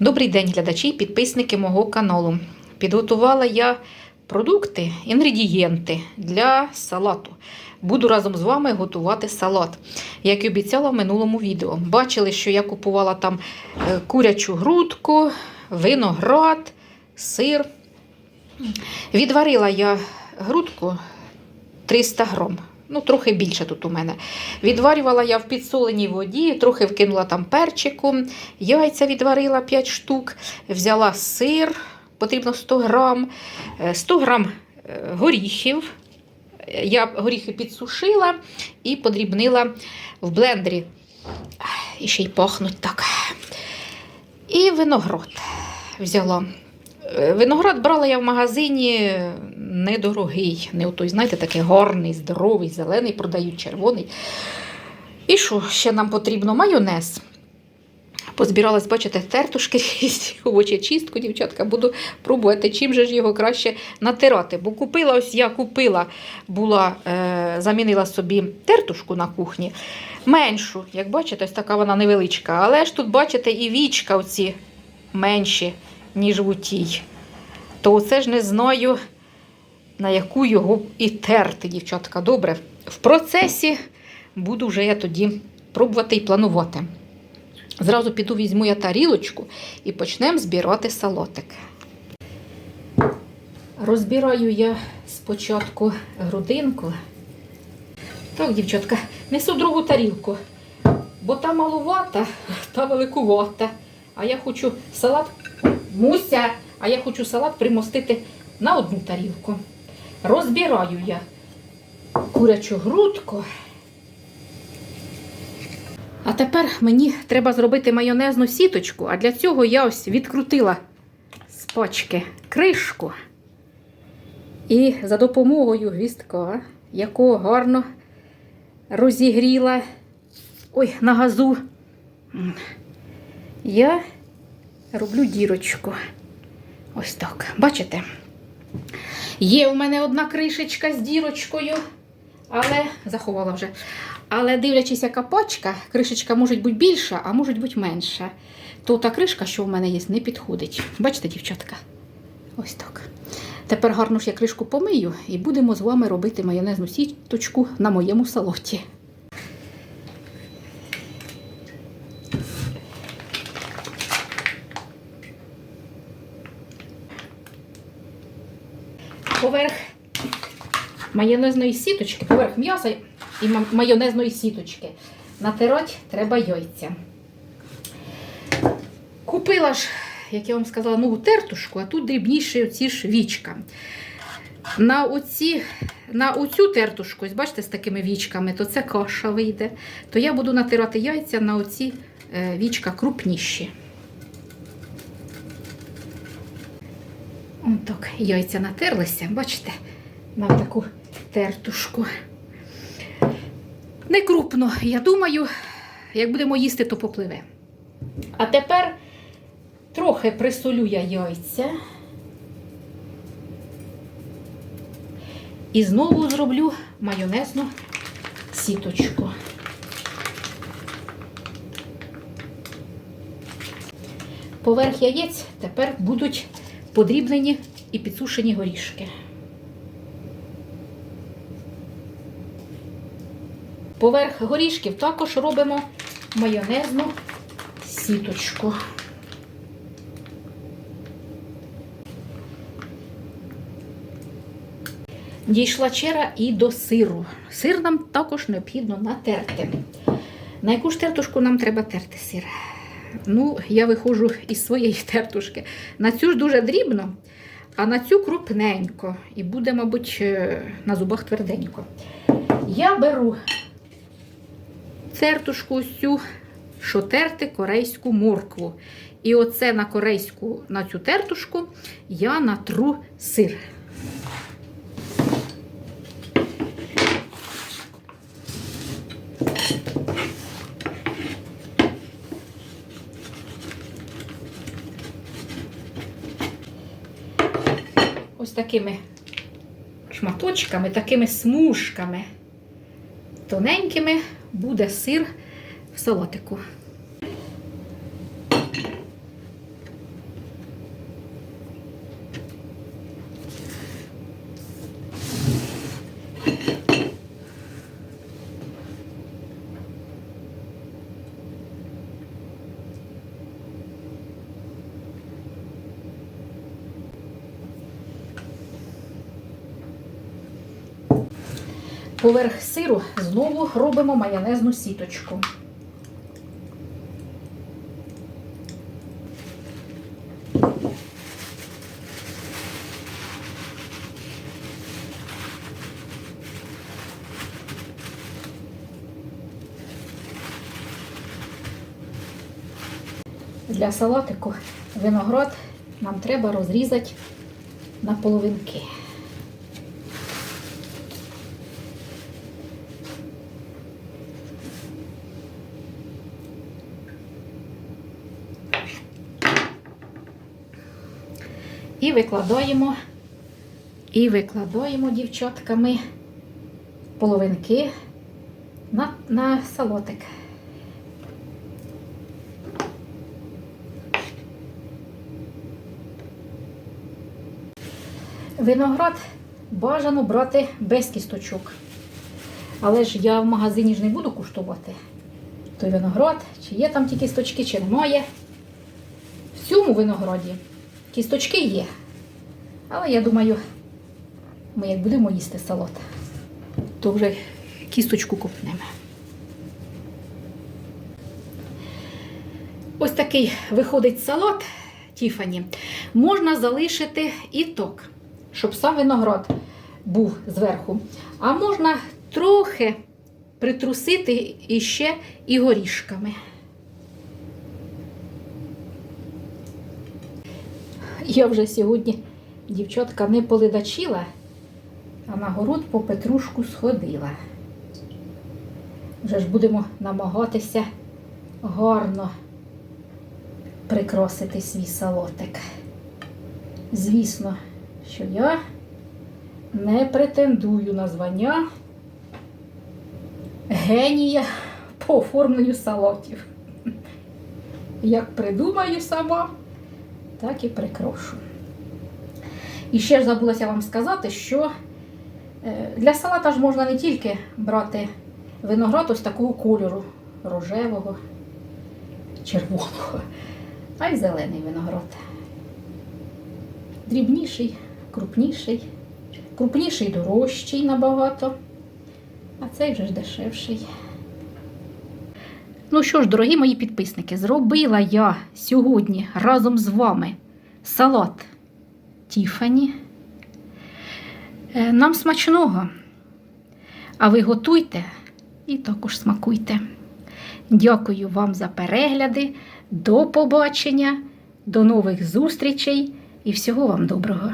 Добрий день, глядачі і підписники мого каналу. Підготувала я продукти, інгредієнти для салату. Буду разом з вами готувати салат, як і обіцяла в минулому відео. Бачили, що я купувала там е, курячу грудку, виноград, сир. Відварила я грудку 300 грам. Ну, трохи більше тут у мене. Відварювала я в підсоленій воді, трохи вкинула там перчику, яйця відварила 5 штук, взяла сир, потрібно 100 грам, е, 100 грам е, горіхів. Я горіхи підсушила і подрібнила в блендері. І ще й пахнуть так. І виноград взяла. Е, Виноград брала я в магазині недорогий. Не отой, знаєте, такий гарний, здоровий, зелений, продають червоний. І що ще нам потрібно? Майонез. Позбиралась, бачите, тертушки, овочечистку, дівчатка, буду пробувати, чим же ж його краще натирати. Бо купила, ось я купила, була, е, замінила собі тертушку на кухні. Меншу, як бачите, ось така вона невеличка. Але ж тут, бачите, і вічка оці менші, ніж в утій. То оце ж не знаю, на яку його і терти, дівчатка. Добре. В процесі буду вже я тоді пробувати і планувати. Зразу піду візьму я тарілочку і почнемо збирати салатик. Розбираю я спочатку грудинку. Так, дівчатка, несу другу тарілку, бо та малувата, та великувата. А я хочу салат муся, а я хочу салат примостити на одну тарілку. Розбираю я курячу грудку. А тепер мені треба зробити майонезну сіточку, а для цього я ось відкрутила з пачки кришку. І за допомогою гвістка, якого гарно розігріла ой, на газу, я роблю дірочку. Ось так. Бачите? Є у мене одна кришечка з дірочкою, але заховала вже. Але дивлячись, яка пачка, кришечка може бути більша, а може бути менша. То та кришка, що в мене є, не підходить. Бачите, дівчатка? Ось так. Тепер гарно ж я кришку помию і будемо з вами робити майонезну сіточку на моєму салаті. Поверх майонезної сіточки, поверх м'яса і майонезної сіточки. Натирати треба яйця. Купила ж, як я вам сказала, нову тертушку, а тут дрібніші оці ж вічка. На, оці, на оцю тертушку, ось бачите, з такими вічками, то це каша вийде. То я буду натирати яйця на оці е, вічка крупніші. Ось так, яйця натерлися, бачите, на таку тертушку. Не крупно, я думаю, як будемо їсти, то попливе. А тепер трохи присолю я яйця. І знову зроблю майонезну сіточку. Поверх яєць тепер будуть подрібнені і підсушені горішки. Поверх горішків також робимо майонезну сіточку. Дійшла черга і до сиру. Сир нам також необхідно натерти. На яку ж тертушку нам треба терти сир? Ну, я виходжу із своєї тертушки. На цю ж дуже дрібно, а на цю крупненько. І буде, мабуть, е, на зубах тверденько. Я беру тертушку цю, що терти корейську моркву. І оце на корейську, на цю тертушку я натру сир. Ось такими шматочками, такими смужками тоненькими буде сир в салатику. Поверх сиру знову робимо майонезну сіточку. Для салатику виноград нам треба розрізати на половинки. І викладаємо, і викладаємо дівчатками половинки на, на салотик. Виноград бажано брати без кісточок. Але ж я в магазині ж не буду куштувати той виноград, чи є там ті кісточки, чи немає. В цьому винограді кісточки є. Але я думаю, ми як будемо їсти салат, то вже кісточку купнемо. Ось такий виходить салат Тіфані. Можна залишити і ток, щоб сам виноград був зверху. А можна трохи притрусити іще і горішками. Я вже сьогодні, дівчатка, не поледачила, а на город по петрушку сходила. Вже ж будемо намагатися гарно прикрасити свій салотик. Звісно, що я не претендую на звання генія по оформленню салатів. Як придумаю сама, так і прикрашу. І ще ж забулася вам сказати, що е, для салата ж можна не тільки брати виноград ось такого кольору рожевого, червоного, а й зелений виноград. Дрібніший, крупніший, крупніший дорожчий набагато, а цей вже ж дешевший. Ну що ж, дорогі мої підписники, зробила я сьогодні разом з вами салат Тіфані. Е, Нам смачного. А ви готуйте і також смакуйте. Дякую вам за перегляди. До побачення, до нових зустрічей і всього вам доброго!